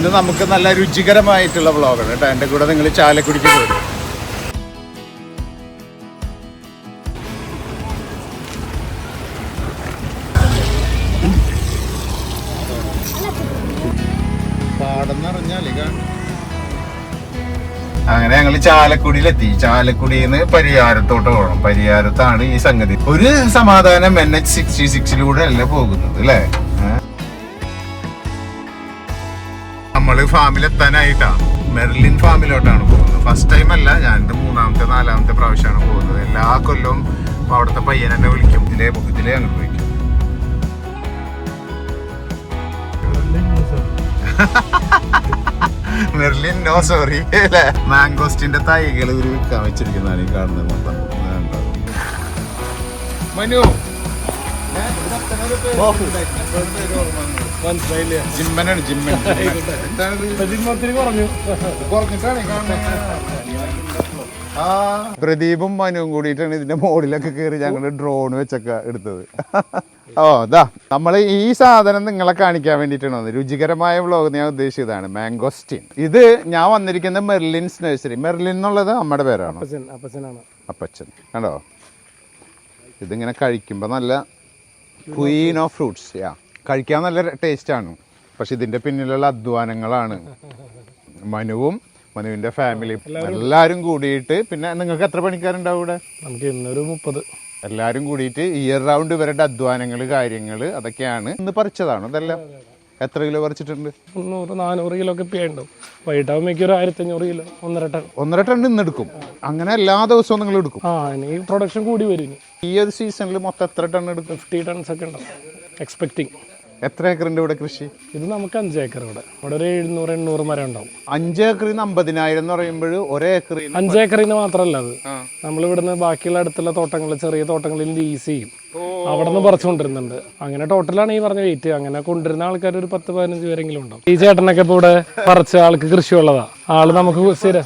ഇന്ന് നമുക്ക് നല്ല രുചികരമായിട്ടുള്ള വ്ളോഗാണ് കേട്ടോ. എന്റെ കൂടെ നിങ്ങൾ ചാലക്കുടിക്ക് നിറഞ്ഞാലേ അങ്ങനെ ഞങ്ങൾ ചാലക്കുടിയിലെത്തി. ചാലക്കുടിയിൽ നിന്ന് പരിയാരത്തോട്ട് പോകണം പരിയാരത്താണ് ഈ സംഗതി. ഒരു സമാധാനം എൻ എച്ച് സിക്സ്റ്റി സിക്സിലൂടെ അല്ല പോകുന്നത് അല്ലേ? ഏ? ഫാമിൽ എത്താനായിട്ടാ. മെർലിൻ ഫാമിലോട്ടാണ് പോകുന്നത്. ഫസ്റ്റ് ടൈം അല്ല ഞാൻ ഇത് മൂന്നാമത്തെ നാലാമത്തെ പ്രാവശ്യമാണ് പോകുന്നത്. എല്ലാ കൊല്ലവും അവിടുത്തെ പയ്യൻ എന്നെ വിളിക്കും. ഇതിലേ ഇതിലേ അങ്ങോട്ട് വിളിക്കും മെർലിൻ നോ സോറി മാംഗോസ്റ്റിന്റെ തൈകൾ ഇവർ വിൽക്കാൻ വെച്ചിരിക്കുന്നതാണ് ഈ കാണുന്നത് മൊത്തം. ഇത് ജിമ്മനാണ് ജിമ്മൻ. കുറഞ്ഞിട്ടാണ് ആ പ്രദീപും മനുവും കൂടിയിട്ടാണ് ഇതിന്റെ മോഡിലൊക്കെ കയറി ഞങ്ങൾ ഡ്രോൺ വെച്ചൊക്കെ എടുത്തത്. ഓ ഇതാ നമ്മൾ ഈ സാധനം നിങ്ങളെ കാണിക്കാൻ വേണ്ടിയിട്ടാണ് വന്നത്. രുചികരമായ വ്ലോഗ് ഞാൻ ഉദ്ദേശിച്ചതാണ്. മാംഗോസ്റ്റിൻ ഇത് ഞാൻ വന്നിരിക്കുന്ന മെർലിൻസ് നഴ്സറി. മെർലിൻ എന്നുള്ളത് അമ്മയുടെ പേരാണ്? അപ്പച്ചൻ അപ്പച്ചനാണ്. അപ്പച്ചൻ. കണ്ടോ? ഇതിങ്ങനെ കഴിക്കുമ്പോൾ നല്ല ക്വീൻ ഓഫ് ഫ്രൂട്ട്സ് യാ കഴിക്കാൻ നല്ല ടേസ്റ്റ് ആണ്. പക്ഷെ ഇതിന്റെ പിന്നിലുള്ള അധ്വാനങ്ങളാണ്. മനുവും മനുവിന്റെ ഫാമിലി എല്ലാവരും കൂടിയിട്ട് പിന്നെ നിങ്ങൾക്ക് എത്ര പണിക്കാരുണ്ടാവും ഇവിടെ? നമുക്ക് ഇന്നൊരു മുപ്പത്. എല്ലാവരും കൂടിയിട്ട് ഇയർ റൗണ്ട് ഇവരുടെ അധ്വാനങ്ങൾ കാര്യങ്ങൾ അതൊക്കെയാണ് ഇന്ന് പറിച്ചതാണ് ഇതെല്ലാം എത്ര കിലോ പറിച്ചിട്ടുണ്ട്? മുന്നൂറ് നാനൂറ് കിലോ ഒക്കെ ഉണ്ടാവും. വൈകിട്ടാകുമ്പോഴേക്കും ഒരു ആയിരത്തി അഞ്ഞൂറ് കിലോ ഒന്നര ടൺ. ഒന്നര ടൺ ഇന്ന് എടുക്കും. അങ്ങനെ എല്ലാ ദിവസവും നിങ്ങൾ എടുക്കും. ആ ഇനി പ്രൊഡക്ഷൻ കൂടി വരും ഇനി. ഈ ഒരു സീസണിൽ മൊത്തം എത്ര ടൺ എടുക്കും? ഫിഫ്റ്റി ടൺസ് ഒക്കെ ഉണ്ടാവും. എക്സ്പെക്ടിങ് എത്ര ഏക്കറുണ്ട് ഇവിടെ കൃഷി? ഇത് നമുക്ക് അഞ്ച് ഏക്കർ ഇവിടെ. ഇവിടെ ഒരു എഴുന്നൂറ് എണ്ണൂറ് മരം ഉണ്ടാവും. അഞ്ച് ഏക്കറിൽ നിന്ന് അമ്പതിനായിരം എന്ന് പറയുമ്പോൾ ഒരേ ഏക്കറിൽ അഞ്ച് ഏക്കറിൽ നിന്ന് മാത്രമല്ല അത്. നമ്മൾ ഇവിടുന്ന് ബാക്കിയുള്ള അടുത്തുള്ള തോട്ടങ്ങൾ ചെറിയ തോട്ടങ്ങളിൽ ലീസ് ചെയ്യും. അവിടെ നിന്ന് പറിച്ചു അങ്ങനെ ടോട്ടലാണ് ഈ പറഞ്ഞ വെയിറ്റ് അങ്ങനെ കൊണ്ടുവരുന്ന ആൾക്കാർ ഒരു പത്ത് പതിനഞ്ച് പേരെങ്കിലും ഉണ്ടാവും. ഈ ചേട്ടനൊക്കെ ഇപ്പൊ ഇവിടെ പറിച്ച ആൾക്ക് കൃഷി ഉള്ളതാ ആൾ നമുക്ക് സ്ഥിരം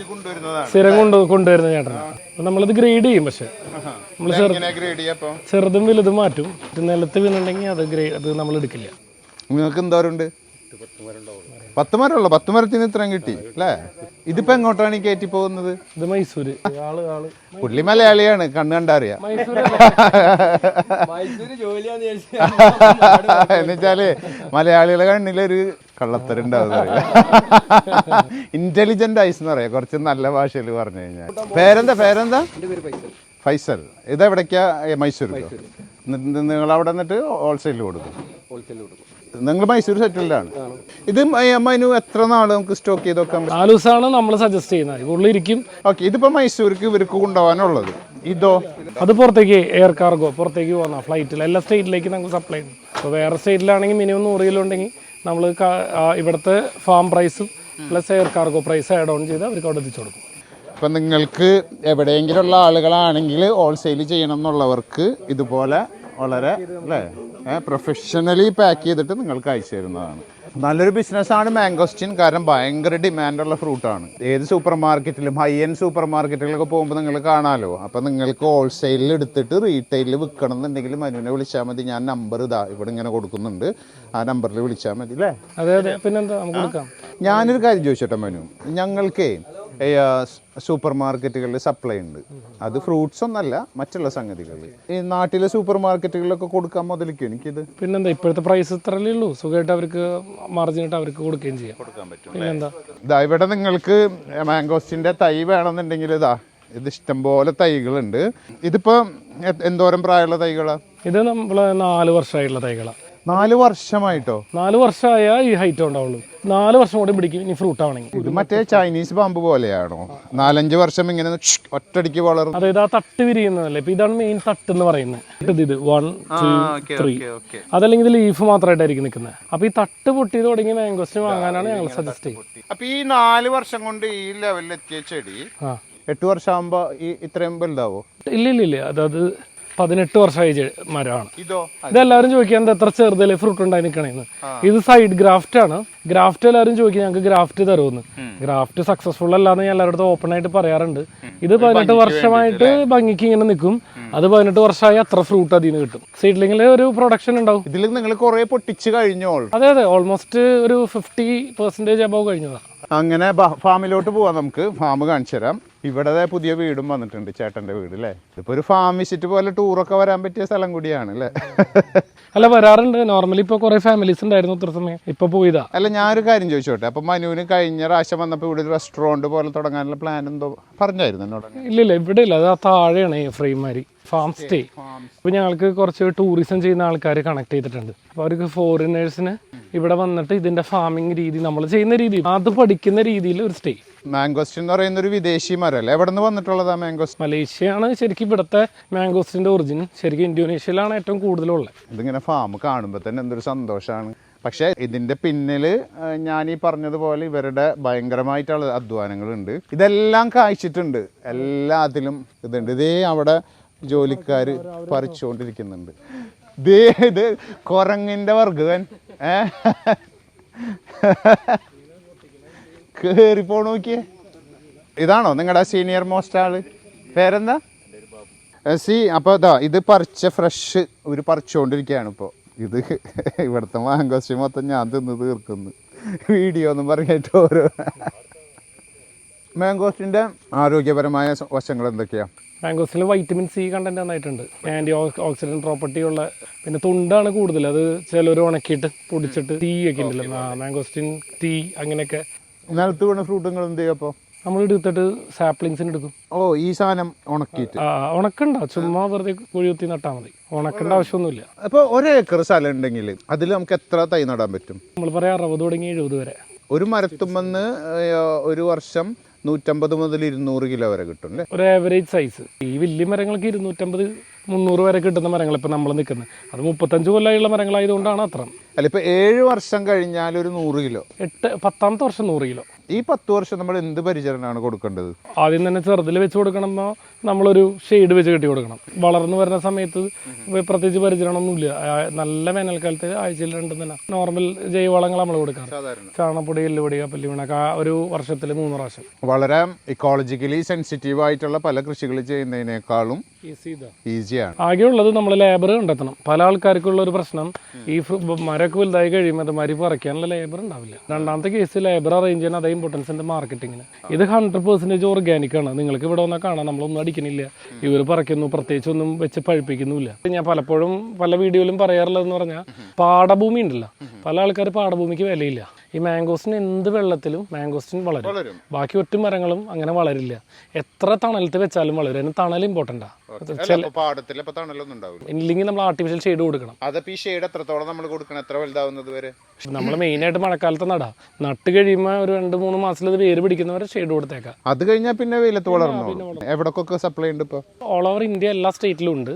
സ്ഥിരം കൊണ്ട് കൊണ്ടുവരുന്ന ചേട്ടനാണ് നമ്മളിത് ഗ്രേഡ് ചെയ്യും പക്ഷെ. നമ്മൾ ചെറുതും വലുതും മാറ്റും. നിലത്ത് വീണുണ്ടെങ്കിൽ അത് ഗ്രേഡ് അത് നമ്മൾ എടുക്കില്ല. നിങ്ങൾക്ക് എന്തോരുണ്ട് പത്ത് മരമുള്ള. പത്ത് മരത്തിന് ഇത്രയും കിട്ടി അല്ലേ? ഇതിപ്പോ എങ്ങോട്ടാണ് ഈ കയറ്റി പോകുന്നത്? ഇത് മൈസൂര്. ആൾ ആൾ. പുള്ളി മലയാളിയാണ് കണ്ണു കണ്ടറിയാം. മൈസൂർ എന്നുവെച്ചാൽ മലയാളികളെ കണ്ണിലൊരു കള്ളത്തരുണ്ടാവും ഇന്റലിജന്റ് ഐസ് എന്ന് പറയാം. കുറച്ച് നല്ല ഭാഷയിൽ പറഞ്ഞു കഴിഞ്ഞാൽ. പേരെന്താ പേരെന്താ? ഫൈസൽ. ഇതെവിടേക്കാ? മൈസൂരിലോ? നിങ്ങൾ അവിടെ നിന്നിട്ട് ഹോൾസെയിൽ കൊടുക്കും. നിങ്ങൾ മൈസൂർ സെറ്റിൽഡാണ് ഇത് മനു എത്ര നാൾ നമുക്ക് സ്റ്റോക്ക് ചെയ്ത് വെക്കാം നാല് ദിവസമാണ് നമ്മൾ സജസ്റ്റ് ചെയ്യുന്നത്. ഉള്ളിൽ ഇരിക്കും. ഓക്കെ ഇതിപ്പോ മൈസൂർക്ക് ഇവർക്ക് കൊണ്ടുപോകാനുള്ളത്. ഇതോ? അത് പുറത്തേക്ക് എയർ കാർഗോ പുറത്തേക്ക് പോകുന്ന ഫ്ലൈറ്റിൽ എല്ലാ സ്റ്റേറ്റിലേക്ക് നമുക്ക് സപ്ലൈ ഉണ്ട്. അപ്പോൾ വേറെ സ്റ്റേറ്റിലാണെങ്കിൽ മിനിമം നൂറ് കിലോ ഉണ്ടെങ്കിൽ നമ്മൾ ഇവിടുത്തെ ഫാം പ്രൈസും plus air cargo price add on ചെയ്ത് അവർക്ക് അവിടെ എത്തിച്ചു കൊടുക്കും. ഇപ്പം നിങ്ങൾക്ക് എവിടെയെങ്കിലും ഉള്ള ആളുകളാണെങ്കിൽ ഹോൾസെയിൽ ചെയ്യണം എന്നുള്ളവർക്ക് ഇതുപോലെ വളരെ അല്ലേ? പ്രൊഫഷണലി പാക്ക് ചെയ്തിട്ട് നിങ്ങൾക്ക് അയച്ചു തരുന്നതാണ്. നല്ലൊരു ബിസിനസ്സാണ് മാംഗോസ്റ്റിൻ കാരണം ഭയങ്കര ഡിമാൻഡുള്ള ഫ്രൂട്ടാണ്. ഏത് സൂപ്പർ മാർക്കറ്റിലും ഹൈ എൻഡ് സൂപ്പർ മാർക്കറ്റിലൊക്കെ പോകുമ്പോൾ നിങ്ങൾ കാണാമല്ലോ അപ്പം നിങ്ങൾക്ക് ഹോൾസെയിലിൽ എടുത്തിട്ട് റീറ്റെയിലിൽ വിൽക്കണം എന്നുണ്ടെങ്കിൽ മനുവിനെ വിളിച്ചാൽ മതി. ഞാൻ നമ്പർ ഇതാ ഇവിടെ ഇങ്ങനെ കൊടുക്കുന്നുണ്ട്. ആ നമ്പറിൽ വിളിച്ചാൽ മതി അല്ലേ അതെ അതെ. പിന്നെന്താ? നമുക്ക് കൊടുക്കാം. ഞാനൊരു കാര്യം ചോദിച്ചോട്ടെ മനു? ഞങ്ങൾക്ക് സൂപ്പർ മാർക്കറ്റുകളിൽ സപ്ലൈ ഉണ്ട്. അത് ഫ്രൂട്ട്സ് ഒന്നല്ല മറ്റുള്ള സംഗതികൾ ഈ നാട്ടിലെ സൂപ്പർ മാർക്കറ്റുകളിലൊക്കെ കൊടുക്കാൻ മുതലിക്കും എനിക്കിത്? പിന്നെന്താ ഇപ്പോഴത്തെ പ്രൈസ് ഇത്രയല്ലേ ഉള്ളൂ. സുഖമായിട്ട് അവർക്ക് മാർജിൻ ഇട്ട് അവർക്ക് കൊടുക്കുകയും ചെയ്യാം. കൊടുക്കാൻ പറ്റും പിന്നെന്താ? ഇതാ ഇവിടെ നിങ്ങൾക്ക് മാംഗോസിന്റെ തൈ വേണമെന്നുണ്ടെങ്കിൽ ഇതാ ഇത് ഇഷ്ടംപോലെ തൈകളുണ്ട്. ഇതിപ്പോ എന്തോരം പ്രായമുള്ള തൈകളാ? ഇത് നമ്മൾ നാല് വർഷമായിട്ടുള്ള തൈകളാണ് നാല് വർഷമായിട്ടോ? നാല് വർഷമായ ഈ ഹൈറ്റ് ഉണ്ടാവുള്ളൂ. നാല് വർഷം കൂടി പിടിക്കും ഇനി ഫ്രൂട്ട് ആവണമെങ്കിൽ ഇത് മറ്റേ ചൈനീസ് പാമ്പ് പോലെയാണോ? നാലഞ്ച് വർഷം ഇങ്ങനെ ഒറ്റടിക്ക് വളർന്നു. അതായത് ആ തട്ട് വിരിയുന്നതല്ലേ? ഇപ്പൊ ഇതാണ് മെയിൻ തട്ട് എന്ന് പറയുന്നത്. ഇത് വൺ ടു ത്രീ അതല്ലെങ്കിൽ ഇത് ലീഫ് മാത്രമായിട്ടായിരിക്കും നിൽക്കുന്നത് അപ്പൊ ഈ തട്ട് പൊട്ടി തുടങ്ങി മാംഗോസ്റ്റ് വാങ്ങാനാണ് ഞങ്ങൾ സജസ്റ്റ് ചെയ്യുന്നത് അപ്പൊ ഈ നാല് വർഷം കൊണ്ട് ഈ ലെവലിൽ എത്തിയ ചെടി എട്ട് വർഷം ആകുമ്പോ ഈ ഇത്രയും വലുതാവോ? ഇല്ല ഇല്ല ഇല്ല അതായത് പതിനെട്ട് വർഷമായി മരമാണ്. ഇതോ? ഇതെല്ലാവരും ചോദിക്കാൻ എന്താ എത്ര ചെറുതല്ലേ? ഫ്രൂട്ട് ഉണ്ടായി നിൽക്കണേന്ന് ഇത് സൈഡ് ഗ്രാഫ്റ്റ് ആണ്. ഗ്രാഫ്റ്റ് എല്ലാവരും ചോദിക്കും ഞങ്ങൾക്ക് ഗ്രാഫ്റ്റ് തരുമെന്ന്? ഗ്രാഫ്റ്റ് സക്സസ്ഫുൾ അല്ലാന്ന് ഞാൻ എല്ലാവരുടെ ഓപ്പൺ ആയിട്ട് പറയാറുണ്ട്. ഇത് പതിനെട്ട് വർഷമായിട്ട് ഭംഗിക്ക് ഇങ്ങനെ നിൽക്കും അത് പതിനെട്ട് വർഷമായി അത്ര ഫ്രൂട്ട് അതിൽ നിന്ന് കിട്ടും. സീഡ്ലിംഗിൽ ഒരു പ്രൊഡക്ഷൻ ഉണ്ടാവും. ഇതിൽ നിങ്ങൾ കുറെ പൊട്ടിച്ച് കഴിഞ്ഞോ? അതെ അതെ. ഓൾമോസ്റ്റ് ഒരു ഫിഫ്റ്റി പെർസെന്റേജ് അബവ് കഴിഞ്ഞതാണ് അങ്ങനെ ഫാമിലോട്ട് പോവാം നമുക്ക്. ഫാം കാണിച്ചു തരാം. ഇവിടെ പുതിയ വീടും വന്നിട്ടുണ്ട് ചേട്ടന്റെ വീട് അല്ലേ ഇതിപ്പോൾ ഒരു ഫാം വിസിറ്റ് പോലെ ടൂറൊക്കെ വരാൻ പറ്റിയ സ്ഥലം കൂടിയാണ് അല്ലേ അല്ല വരാറുണ്ട്. നോർമലി ഇപ്പോൾ കുറേ ഫാമിലീസ് ഉണ്ടായിരുന്നു ഇത്ര സമയം. ഇപ്പോൾ പോയതാ. അല്ല ഞാനൊരു കാര്യം ചോദിച്ചോട്ടെ? അപ്പൊ മനുവിന് കഴിഞ്ഞ പ്രാവശ്യം വന്നപ്പോൾ ഇവിടെ ഒരു റെസ്റ്റോറന്റ് പോലെ തുടങ്ങാനുള്ള പ്ലാൻ എന്തോ പറഞ്ഞായിരുന്നു എന്നോട്. ഇല്ല ഇല്ല ഇവിടെ ഇല്ല. അത് ആ താഴെയാണ് ഈ ഫ്രെയിമാരി ഫാം സ്റ്റേ അപ്പോൾ ഞങ്ങൾക്ക് കുറച്ച് ടൂറിസം ചെയ്യുന്ന ആൾക്കാർ കണക്ട് ചെയ്തിട്ടുണ്ട്. അപ്പോൾ അവർക്ക് ഫോറിനേഴ്സിന് ഇവിടെ വന്നിട്ട് ഇതിന്റെ ഫാമിംഗ് രീതി നമ്മൾ ചെയ്യുന്ന രീതി അത് പഠിക്കുന്ന രീതിയിൽ ഒരു സ്റ്റേ മാംഗോസ്റ്റിൻ എന്ന് പറയുന്ന ഒരു വിദേശി മരം അല്ലേ എവിടെ നിന്ന് വന്നിട്ടുള്ളതാ മാംഗോസ്റ്റ് മലേഷ്യയാണ് ശരിക്കും ഇവിടുത്തെ മാംഗോസ്റ്റിന്റെ ഒറിജിൻ ശരിക്കും ഇന്തോനേഷ്യയിലാണ് ഏറ്റവും കൂടുതലുള്ളത്. ഇതിങ്ങനെ ഫാം കാണുമ്പോൾ തന്നെ എന്തൊരു സന്തോഷമാണ് പക്ഷേ ഇതിന്റെ പിന്നിൽ ഞാൻ ഈ പറഞ്ഞതുപോലെ ഇവരുടെ ഭയങ്കരമായിട്ടുള്ള അധ്വാനങ്ങളുണ്ട്. ഇതെല്ലാം കായ്ച്ചിട്ടുണ്ട്. എല്ലാത്തിലും ഇതുണ്ട്. ഇതേ അവിടെ ജോലിക്കാർ പറിച്ചുകൊണ്ടിരിക്കുന്നുണ്ട് ദേ ഇത് കൊരങ്ങിന്റെ വർഗവൻ ഏ? കേറിപ്പോ നോക്കിയേ. ഇതാണോ നിങ്ങളുടെ സീനിയർ മോസ്റ്റ് ആൾ? പേരെന്താ? സി അപ്പോൾ ഇതാ ഇത് പറിച്ച ഫ്രഷ് ഒരു പറിച്ചുകൊണ്ടിരിക്കുകയാണ് ഇപ്പോൾ ഇത് ഇവിടുത്തെ മാങ്കോസ്റ്റി മൊത്തം ഞാൻ തിന്ന് തീർക്കുന്നു. വീഡിയോ ഒന്നും പറഞ്ഞിട്ട് ഓരോ മാങ്കോസ്റ്റിന്റെ ആരോഗ്യപരമായ വശങ്ങൾ എന്തൊക്കെയാണ് മാംഗോസിൽ വൈറ്റമിൻ സി കണ്ടന്റ് നന്നായിട്ടുണ്ട്. ആന്റി ഓക്സിഡന്റ് പ്രോപ്പർട്ടി ഉള്ള പിന്നെ തുണ്ടാണ് കൂടുതൽ. അത് ചിലർ ഉണക്കിയിട്ട് പൊടിച്ചിട്ട് തീ ഒക്കെ ഉണ്ടല്ലോ മാംഗോസ്റ്റിൻ ടീ അങ്ങനെയൊക്കെ നിലത്ത് വീണ ഫ്രൂട്ടുകൾ എന്ത് ചെയ്യും അപ്പോൾ നമ്മൾ എടുത്തിട്ട് സാപ്ലിങ്സിന് എടുക്കും. ഓ ഈ സാധനം ഉണക്കിയിട്ട്. ഉണക്കണ്ട. ചുമ്മാ വെറുതെ കുഴി കുത്തി നട്ടാൽ മതി. ഉണക്കേണ്ട ആവശ്യമൊന്നുമില്ല. അപ്പോൾ ഒരേക്കർ സ്ഥലം ഉണ്ടെങ്കിൽ അതിൽ നമുക്ക് എത്ര തൈ നടാൻ പറ്റും? നമ്മൾ പറയാം അറുപത് തുടങ്ങി എഴുപത് വരെ. ഒരു മരത്തുമെന്ന് ഒരു വർഷം നൂറ്റമ്പത് മുതൽ ഇരുന്നൂറ് കിലോ വരെ കിട്ടും അല്ലേ? ഒരു ആവറേജ് സൈസ് ഈ വലിയ മരങ്ങൾക്ക് ഇരുന്നൂറ്റമ്പത് മുന്നൂറ് വരെ കിട്ടുന്ന മരങ്ങൾ ഇപ്പം നമ്മൾ നിൽക്കുന്നത് അത് മുപ്പത്തഞ്ച് കൊല്ലമായുള്ള മരങ്ങളായതുകൊണ്ടാണ് അത്ര. അല്ല ഇപ്പൊ ഏഴ് വർഷം കഴിഞ്ഞാൽ ഒരു നൂറ് കിലോ. എട്ട് പത്താമത്തെ വർഷം നൂറ് കിലോ. ഈ പത്ത് വർഷം നമ്മൾ എന്ത് പരിചരണമാണ് കൊടുക്കേണ്ടത്? ആദ്യം തന്നെ ചെറുതിൽ വെച്ച് കൊടുക്കണമെന്നോ നമ്മളൊരു ഷെയ്ഡ് വെച്ച് കെട്ടി കൊടുക്കണം. വളർന്നു വരുന്ന സമയത്ത് പ്രത്യേകിച്ച് പരിചരണമൊന്നുമില്ല. നല്ല വേനൽക്കാലത്ത് ആഴ്ചയിൽ രണ്ടും തന്നെ നോർമൽ ജൈവവളങ്ങൾ നമ്മൾ കൊടുക്കാം ചാണപ്പൊടി എല്ലുപൊടി കപ്പല്ലിമണക്ക ഒരു വർഷത്തിൽ മൂന്ന് പ്രാവശ്യം. വളരെ ഇക്കോളജിക്കലി സെൻസിറ്റീവ് ആയിട്ടുള്ള പല കൃഷികൾ ചെയ്യുന്നതിനേക്കാളും ഈസിയാണ് ആകെയുള്ളത് നമ്മൾ ലേബർ കണ്ടെത്തണം. പല ആൾക്കാർക്കുള്ള ഒരു പ്രശ്നം ഈ മരമൊക്കെ വലുതായി കഴിയുമ്പോൾ അത് മരി പറിക്കാനുള്ള ലേബർ ഉണ്ടാവില്ല. രണ്ടാമത്തെ കേസ് ലേബർ അറേഞ്ച് ചെയ്യാൻ അതേ ഇമ്പോർട്ടൻസ് ഉണ്ട് മാർക്കറ്റിങ്ങിന് ഇത് ഹൺഡ്രഡ് പെർസെന്റേജ് ഓർഗാനിക് ആണ്. നിങ്ങൾക്ക് ഇവിടെ വന്നാൽ കാണാം. നമ്മളൊന്നും അടിക്കണില്ല ഇവർ പറിക്കുന്നു പ്രത്യേകിച്ച് ഒന്നും വെച്ച് പഴിപ്പിക്കുന്നുമില്ല. ഞാൻ പലപ്പോഴും പല വീഡിയോയിലും പറയാറുള്ളതെന്ന് പറഞ്ഞാൽ പാടഭൂമി ഉണ്ടല്ലോ. പല ആൾക്കാർ പാടഭൂമിക്ക് വിലയില്ല. ഈ മാംഗോസ്റ്റിന് എന്ത് വെള്ളത്തിലും മാംഗോസ്റ്റിൻ വളരും. ബാക്കി ഒറ്റ മരങ്ങളും അങ്ങനെ വളരില്ല. എത്ര തണലത്ത് വെച്ചാലും വളരും. അതിന് തണൽ ഇമ്പോർട്ടന്റാ അല്ല പാടത്തിൽ തണലൊന്നും ഉണ്ടാവില്ല. ഇല്ലെങ്കിൽ നമ്മൾ ആർട്ടിഫിഷ്യൽ ഷെയ്ഡ് കൊടുക്കണം. അതപ്പോ ഈ ഷെയ്ഡ് എത്രത്തോളം നമ്മൾ കൊടുക്കണം? എത്ര വലുതാവുന്നത് വരെ? നമ്മൾ മെയിനായിട്ട് മഴക്കാലത്ത് നടാം. നട്ട് കഴിയുമ്പോൾ ഒരു രണ്ട് മൂന്ന് മാസത്തിൽ അത് വേര് പിടിക്കുന്നവരെ ഷെയ്ഡ് കൊടുത്തേക്കാം. അത് കഴിഞ്ഞാൽ പിന്നെ വെയിലത്ത് വളർന്നു? എവിടക്കൊക്കെ സപ്ലൈ ഉണ്ട് ഇപ്പൊ? ഓൾ ഓവർ ഇന്ത്യ എല്ലാ സ്റ്റേറ്റിലും ഉണ്ട്.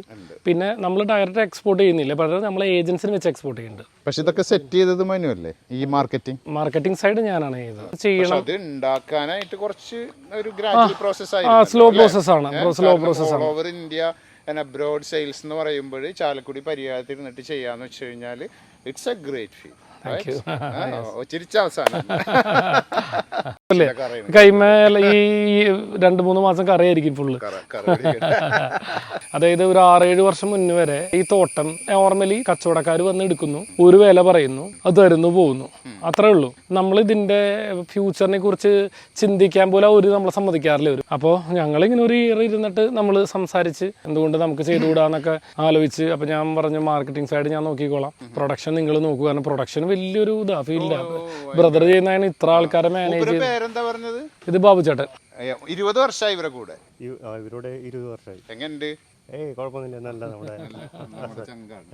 പിന്നെ നമ്മൾ ഡയറക്റ്റ് എക്സ്പോർട്ട് ചെയ്യുന്നില്ല. പകരം നമ്മൾ ഏജൻസിന് വെച്ച് എക്സ്പോർട്ട് ചെയ്യുന്നുണ്ട്. പക്ഷെ ഇതൊക്കെ സെറ്റ് ചെയ്തത് മനുവല്ലേ ഈ മാർക്കറ്റിംഗ് മാർക്കറ്റിംഗ് സൈഡ് ഞാനാണ് ചെയ്തത്. ചെയ്യണം. അത് ഉണ്ടാക്കാനായിട്ട് കുറച്ച് ഒരു ഗ്രാജുവൽ പ്രോസസ് സ്ലോ പ്രോസസ് ആണ്. Slow process over India and abroad sales എന്ന് പറയുമ്പോൾ ചാലക്കുടി പരിഹാരത്തിൽ ഇരുന്നിട്ട് ചെയ്യാന്ന് വെച്ച് കഴിഞ്ഞാൽ ഇറ്റ്സ് എ ഗ്രേറ്റ് ഫീൽ ചിരിച്ച അവസാനം. അല്ലേ? കൈമേല ഈ രണ്ട് മൂന്ന് മാസം കറിയായിരിക്കും ഫുള്ള്. അതായത് ഒരു ആറേഴ് വർഷം മുന്നേ വരെ ഈ തോട്ടം നോർമലി കച്ചവടക്കാർ വന്ന് എടുക്കുന്നു. ഒരു വില പറയുന്നു. അത് തരുന്നു പോകുന്നു. അത്രേ ഉള്ളൂ. നമ്മൾ ഇതിന്റെ ഫ്യൂച്ചറിനെ കുറിച്ച് ചിന്തിക്കാൻ പോലെ ഒരു നമ്മളെ സമ്മതിക്കാറില്ല വരും അപ്പോൾ ഞങ്ങൾ ഇങ്ങനെ ഒരു ഇയർ ഇരുന്നിട്ട് നമ്മൾ സംസാരിച്ച് എന്തുകൊണ്ട് നമുക്ക് ചെയ്തുകൂടാന്നൊക്കെ ആലോചിച്ച് അപ്പൊ ഞാൻ പറഞ്ഞു മാർക്കറ്റിംഗ് സൈഡ് ഞാൻ നോക്കിക്കോളാം. പ്രൊഡക്ഷൻ നിങ്ങൾ നോക്കുക കാരണം പ്രൊഡക്ഷൻ വലിയൊരു ഇതാ ഫീൽഡാണ് ബ്രദർ ചെയ്യുന്നതിന് ഇത്ര ആൾക്കാരെ മാനേജ് ചെയ്ത്. പേരെന്താ പറഞ്ഞത്? ഇത് ബാബു ചേട്ടൻ. ഇരുപത് വർഷമായി ഇവരെ കൂടെ. ഇവരോട് ഇരുപത് വർഷമായി. എങ്ങനെയുണ്ട്? ഏയ് കുഴപ്പമൊന്നുമില്ല. നല്ല നമ്മുടെ നമ്മുടെ ചങ്കാണ്.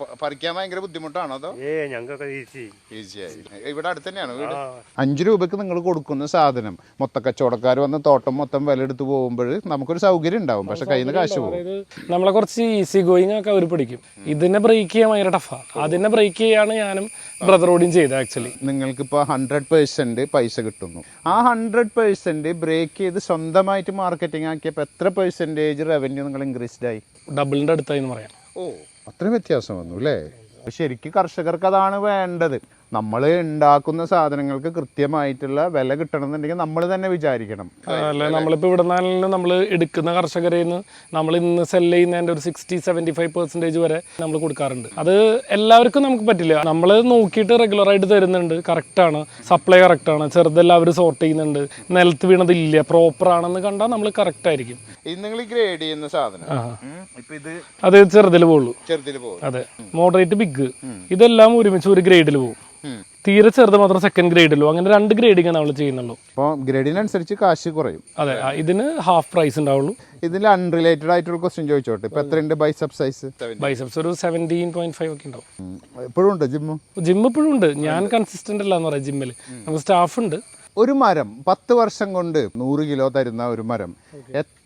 പ- പറിക്കാൻ ഭയങ്കര ബുദ്ധിമുട്ടാണോ അതോ? ഏ ഞങ്ങൾക്കൊക്കെ ഈസി. ഈസിയായി. ഇവിടെ അടുത്ത് തന്നെയാണ് വീട് അഞ്ച് രൂപക്ക് നിങ്ങൾ കൊടുക്കുന്ന സാധനം. മൊത്ത കച്ചവടക്കാർ വന്ന് തോട്ടം മൊത്തം വില എടുത്ത് പോകുമ്പോൾ നമുക്കൊരു സൗകര്യം ഉണ്ടാവും. പക്ഷെ കയ്യിൽ നിന്ന് കാശ് പോകും. നമ്മളെ കുറച്ച് ഈസി ഗോയിങ് ഒക്കെ അവർ പിടിക്കും. ഇതിനെ ബ്രേക്ക് ചെയ്യാൻ ഭയങ്കര ടഫാണ് അതിനെ ബ്രേക്ക് ചെയ്യാണ് ഞാനും ബ്രദറോടും ചെയ്തത് ആക്ച്വലി നിങ്ങൾക്ക് നിങ്ങൾക്കിപ്പോൾ ഹൺഡ്രഡ് പേഴ്സന്റ് പൈസ കിട്ടുന്നു. ആ ഹൺഡ്രഡ് പേഴ്സന്റ് ബ്രേക്ക് ചെയ്ത് സ്വന്തമായിട്ട് മാർക്കറ്റിംഗ് ആക്കിയപ്പോൾ എത്ര പെർസെന്റേജ് റവന്യൂ നിങ്ങൾ ഇൻക്രീസ്ഡ് ആയി ഡബിളിന്റെ അടുത്തായി എന്ന് പറയാം. ഓ. അത്രയും വ്യത്യാസം വന്നു അല്ലേ? ശരിക്കും കർഷകർക്ക് അതാണ് വേണ്ടത്. നമ്മൾ ഉണ്ടാക്കുന്ന സാധനങ്ങൾക്ക് കൃത്യമായിട്ടുള്ള വില കിട്ടണമെന്നുണ്ടെങ്കിൽ നമ്മൾ തന്നെ വിചാരിക്കണം. അല്ല നമ്മളിപ്പോൾ ഇവിടെ നിന്ന് നമ്മൾ എടുക്കുന്ന കർഷകരിൽ നിന്ന് നമ്മൾ ഇന്ന് സെൽ ചെയ്യുന്നതിന്റെ ഒരു സിക്സ്റ്റി സെവന്റി ഫൈവ് പെർസെന്റേജ് വരെ നമ്മൾ കൊടുക്കാറുണ്ട്. അത് എല്ലാവർക്കും നമുക്ക് പറ്റില്ല. നമ്മൾ നോക്കിയിട്ട് റെഗുലറായിട്ട് തരുന്നുണ്ട്. കറക്റ്റാണ് സപ്ലൈ കറക്റ്റാണ് ചെറുതെല്ലാം അവർ സോർട്ട് ചെയ്യുന്നുണ്ട്. നിലത്ത് വീണതില്ല. പ്രോപ്പർ ആണെന്ന് കണ്ടാൽ നമ്മൾ കറക്റ്റ് ആയിരിക്കും. ഇത് നിങ്ങൾ ഗ്രേഡ് ചെയ്യുന്ന സാധനം. ഇപ്പൊ ഇത് അത് ചെറുതിൽ പോകുള്ളൂ ചെറുതിൽ പോകും അതെ. മോഡറേറ്റ് ബിഗ് ഇതെല്ലാം ഒരുമിച്ച് ഒരു ഗ്രേഡിൽ പോകും തീരെ ചെറുത് മാത്രം സെക്കൻഡ് ഗ്രേഡിലോ അങ്ങനെ രണ്ട് ഗ്രേഡിങ് നമ്മൾ ചെയ്യുന്നുള്ളൂ. അപ്പോൾ ഗ്രേഡിനനുസരിച്ച് കാശ് കുറയും. അതെ. ഇതിന് ഹാഫ് പ്രൈസ് ഉണ്ടാവുള്ളൂ. ഇതിൽ അൺറിലേറ്റഡ് ആയിട്ടുള്ള ക്വസ്റ്റ്യൻ ചോദിച്ചോട്ടെ. ഇപ്പൊ എത്രയുണ്ട് ബൈസപ്പ് സൈസ് ബൈസപ്സ് ഒരു സെവന്റീൻ പോയിന്റ് ഫൈവ് ഒക്കെ ഉണ്ടാവും. എപ്പോഴും ഉണ്ട് ജിമ്മ് ജിമ്മ് ഇപ്പോഴും ഉണ്ട്. ഞാൻ കൺസിസ്റ്റന്റ് അല്ല എന്ന് പറയാം ജിമ്മിൽ നമുക്ക് സ്റ്റാഫ് ഉണ്ട്. ഒരു മരം പത്ത് വർഷം കൊണ്ട് നൂറ് കിലോ തരുന്ന ഒരു മരം.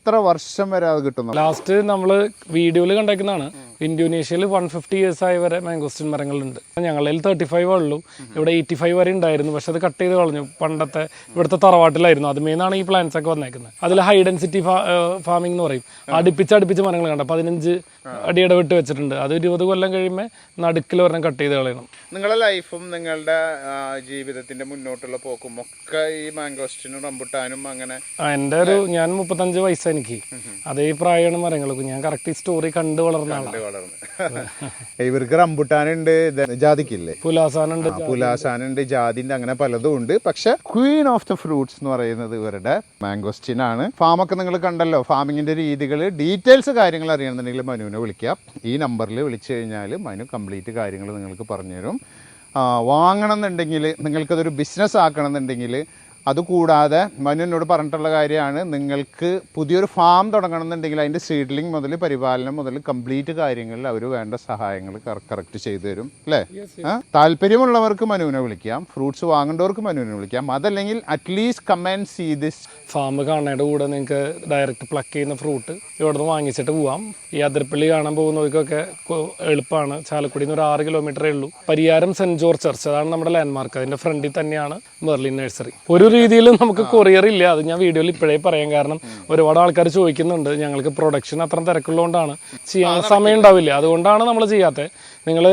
എത്ര വർഷം വരെ അത് കിട്ടുന്നു? ലാസ്റ്റ് നമ്മൾ വീഡിയോയിൽ കണ്ടേക്കുന്നതാണ്. ഇന്തോനേഷ്യയിൽ വൺ ഫിഫ്റ്റി ഇയേഴ്സ് ആയി വരെ മാംഗോസ്റ്റിൻ മരങ്ങളുണ്ട്. ഞങ്ങളിൽ തേർട്ടി ഫൈവ് ഉള്ളൂ. ഇവിടെ എയ്റ്റി ഫൈവ് വരെ ഉണ്ടായിരുന്നു. പക്ഷെ അത് കട്ട് ചെയ്ത് കളഞ്ഞു. പണ്ടത്തെ ഇവിടുത്തെ തറവാട്ടിലായിരുന്നു. അതുമേന്നാണ് ഈ പ്ലാന്റ്സ് ഒക്കെ വന്നേക്കുന്നത്. അതിൽ ഹൈ ഡെൻസിറ്റി ഫാമിംഗ് എന്ന് പറയും. അടുപ്പിച്ച് അടുപ്പിച്ച് മരങ്ങൾ കണ്ട. പതിനഞ്ച് അടി വിട്ട് വെച്ചിട്ടുണ്ട്. അത് ഇരുപത് കൊല്ലം കഴിയുമ്പോൾ നടുക്കിൽ ഒരെണ്ണം കട്ട് ചെയ്ത് കളയണം. നിങ്ങളുടെ ലൈഫും നിങ്ങളുടെ ജീവിതത്തിന്റെ മുന്നോട്ടുള്ള പോക്കും ഒക്കെ ഈ മാംഗോസ്റ്റിനും റംബുട്ടാനും അങ്ങനെ എന്റെ എന്റെ ഒരു ഞാൻ മുപ്പത്തഞ്ച് വയസ്സാണ് എനിക്ക്. അതേ പ്രായമാണ് മരങ്ങൾക്ക് ഞാൻ കറക്റ്റ് സ്റ്റോറി കണ്ടു വളർന്നാണ് വളർന്ന്. ഇവർക്ക് റംബുട്ടാനുണ്ട് ജാതിക്കില്ലേ? പുലാസാനുണ്ട് പുലാസാനുണ്ട് ജാതിന്റെ അങ്ങനെ പലതും ഉണ്ട്. പക്ഷെ ക്വീൻ ഓഫ് ദ ഫ്രൂട്ട്സ് എന്ന് പറയുന്നത് ഇവരുടെ മാംഗോസ്റ്റിൻ ആണ്. ഫാമൊക്കെ നിങ്ങൾ കണ്ടല്ലോ. ഫാമിങ്ങിന്റെ രീതികൾ ഡീറ്റെയിൽസ് കാര്യങ്ങൾ അറിയണമെന്നുണ്ടെങ്കിൽ മനുവിനെ വിളിക്കാം ഈ നമ്പറിൽ വിളിച്ചു കഴിഞ്ഞാൽ മനു കംപ്ലീറ്റ് കാര്യങ്ങൾ നിങ്ങൾക്ക് പറഞ്ഞുതരും. വാങ്ങണമെന്നുണ്ടെങ്കിൽ നിങ്ങൾക്കതൊരു ബിസിനസ് ആക്കണം എന്നുണ്ടെങ്കിൽ അതുകൂടാതെ മനു പറഞ്ഞിട്ടുള്ള കാര്യമാണ് നിങ്ങൾക്ക് പുതിയൊരു ഫാം തുടങ്ങണം എന്നുണ്ടെങ്കിൽ അതിന്റെ സീഡ്ലിംഗ് മുതൽ പരിപാലനം മുതൽ കംപ്ലീറ്റ് കാര്യങ്ങളിൽ അവർ വേണ്ട സഹായങ്ങൾ കറക്റ്റ് ചെയ്തു തരും അല്ലേ? താല്പര്യമുള്ളവർക്ക് മനുവിനെ വിളിക്കാം ഫ്രൂട്ട്സ് വാങ്ങേണ്ടവർക്ക് മനുവിനെ വിളിക്കാം. അതല്ലെങ്കിൽ at least come and see this farm കാണേണ്ട കൂടെ നിങ്ങൾക്ക് ഡയറക്റ്റ് പ്ലക്ക് ചെയ്യുന്ന ഫ്രൂട്ട് ഇവിടെ നിന്ന് വാങ്ങിച്ചിട്ട് പോവാം. ഈ അതിരപ്പള്ളി കാണാൻ പോകുന്നവർക്കൊക്കെ എളുപ്പമാണ് ചാലക്കുടിയിൽ നിന്ന് ഒരു ആറ് കിലോമീറ്ററേ ഉള്ളൂ. പരിയാരം സെന്റ് ജോർജ് ചർച്ച് അതാണ് നമ്മുടെ ലാൻഡ്മാർക്ക് അതിന്റെ ഫ്രണ്ടിൽ തന്നെയാണ് മെർലിൻ നഴ്സറി ഒരു രീതിയിലും നമുക്ക് കൊറിയർ ഇല്ല അത് ഞാൻ വീഡിയോയിൽ ഇപ്പോഴേ പറയാം കാരണം ഒരുപാട് ആൾക്കാർ ചോദിക്കുന്നുണ്ട് ഞങ്ങൾക്ക് പ്രൊഡക്ഷൻ അത്ര തിരക്കുള്ളതുകൊണ്ടാണ് ചെയ്യാൻ സമയം ഉണ്ടാവില്ല അതുകൊണ്ടാണ് നമ്മൾ ചെയ്യാത്തത് നിങ്ങൾ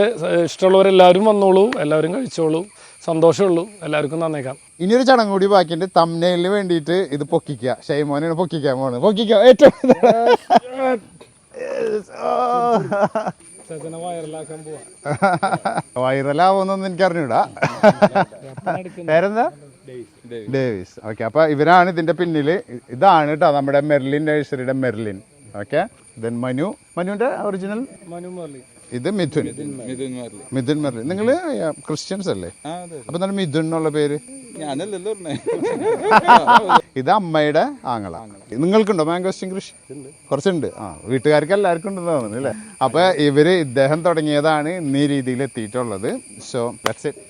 ഇഷ്ടമുള്ളവരെല്ലാവരും വന്നോളൂ എല്ലാവരും കഴിച്ചോളൂ സന്തോഷമുള്ളൂ എല്ലാവർക്കും നന്നേക്കാം ഇനിയൊരു ചടങ്ങ് കൂടി ബാക്കിയുണ്ട് തമ്മനയിലിന് വേണ്ടിയിട്ട് ഇത് പൊക്കിക്കുക ഷൈമോനെ പൊക്കിക്കാൻ പോണ് പൊക്കിക്കുക ഏറ്റവും വൈറലാവുന്നൊന്നും എനിക്ക് അറിഞ്ഞൂടാ പേരെന്താ ഡേവിസ് ഓക്കെ അപ്പൊ ഇവരാണ് ഇതിന്റെ പിന്നിൽ ഇതാണ് കേട്ടോ നമ്മുടെ മെർലിൻ നഴ്സറിയുടെ മെർലിൻ. Okay then Manu. മനുവിന്റെ ഒറിജിനൽ മനു മെർലിൻ. ഇത് മിഥുൻ. മിഥുൻ മെർലിൻ. നിങ്ങൾ ക്രിസ്ത്യൻസ് അല്ലേ? അപ്പൊ എന്താണ് മിഥുൻ എന്നുള്ള പേര്? ഇത് അമ്മയുടെ ആങ്ങള. നിങ്ങൾക്കുണ്ടോ മാംഗോസ്റ്റിൻ കൃഷി? കുറച്ചുണ്ട്. ആ വീട്ടുകാർക്ക് എല്ലാവർക്കും ഉണ്ടെന്ന് തോന്നുന്നു അല്ലേ? അപ്പൊ ഇവർ ഇദ്ദേഹം തുടങ്ങിയതാണ് ഇന്ന് ഈ രീതിയിൽ എത്തിയിട്ടുള്ളത് സോ ദാറ്റ്സ് ഇറ്റ്